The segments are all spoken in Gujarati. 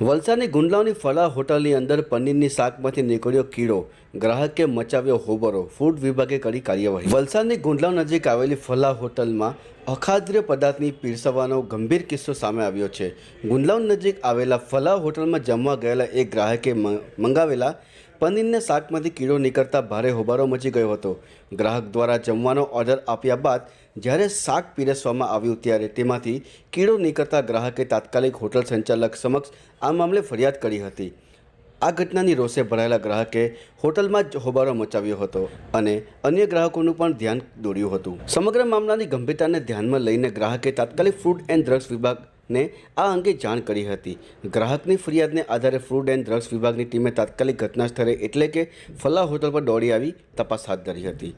વલસાડની ગુંડલાવની ફલા હોટલની અંદર પનીરની શાકમાંથી નીકળ્યો કીડો. ગ્રાહકે મચાવ્યો હોબરો ફૂડ વિભાગે કરી કાર્યવાહી. વલસાડની ગુંડલાવ નજીક આવેલી ફલા હોટલમાં અખાદ્ય પદાર્થની પીરસવાનો ગંભીર કિસ્સો સામે આવ્યો છે. ગુંડલાવ નજીક આવેલા ફલા હોટલમાં જમવા ગયેલા એક ગ્રાહકે મંગાવેલા પનીરના શાકમાંથી કીડો નીકળતા ભારે હોબારો મચી ગયો હતો. ગ્રાહક દ્વારા જમવાનો ઓર્ડર આપ્યા બાદ જ્યારે શાક પીરસવામાં આવ્યું ત્યારે તેમાંથી કીડો નીકળતા ગ્રાહકે તાત્કાલિક હોટલ સંચાલક સમક્ષ આ મામલે ફરિયાદ કરી હતી. આ ઘટનાની રોષે ભરાયેલા ગ્રાહકે હોટલમાં જ હોબારો મચાવ્યો હતો અને અન્ય ગ્રાહકોનું પણ ધ્યાન દોર્યું હતું. સમગ્ર મામલાની ગંભીરતાને ધ્યાનમાં લઈને ગ્રાહકે તાત્કાલિક ફૂડ એન્ડ ડ્રગ્સ વિભાગને આ અંગે જાણ કરી હતી. ગ્રાહકની ફરિયાદને આધારે ફૂડ એન્ડ ડ્રગ્સ વિભાગની ટીમે તાત્કાલિક ઘટના સ્થળે એટલે કે ફલા હોટલ પર દોડી આવી તપાસ હાથ ધરી હતી.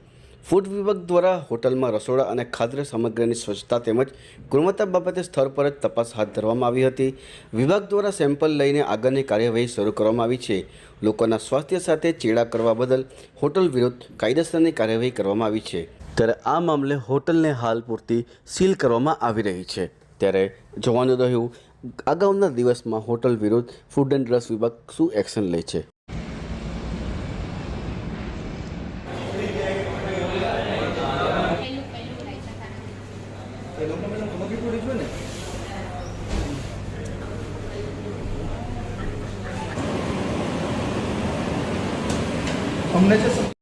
ફૂડ વિભાગ દ્વારા હોટલમાં રસોડા અને ખાદ્ય સામગ્રીની સ્વચ્છતા તેમજ ગુણવત્તા બાબતે સ્થળ પર જ તપાસ હાથ ધરવામાં આવી હતી. વિભાગ દ્વારા સેમ્પલ લઈને આગળની કાર્યવાહી શરૂ કરવામાં આવી છે. લોકોના સ્વાસ્થ્ય સાથે ચેડા કરવા બદલ હોટલ વિરુદ્ધ કાયદેસરની કાર્યવાહી કરવામાં આવી છે. ત્યારે આ મામલે હોટલને હાલ પૂરતી સીલ કરવામાં આવી રહી છે. ત્યારે જોવાનું રહ્યું. અગાઉના દિવસમાં હોટલ વિરુદ્ધ ફૂડ એન્ડ ડ્રગ્સ વિભાગ શું એક્શન લે છે? અમને છે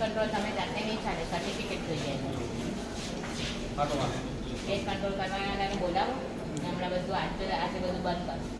કંટ્રોલ તમે જાતે નહીં ચાલે સર્ટિફિકેટ જોઈએ. પેસ્ટ કંટ્રોલ કરવાના બોલાવો. હમણાં બધું આજે આજે બધું બંધ કરો.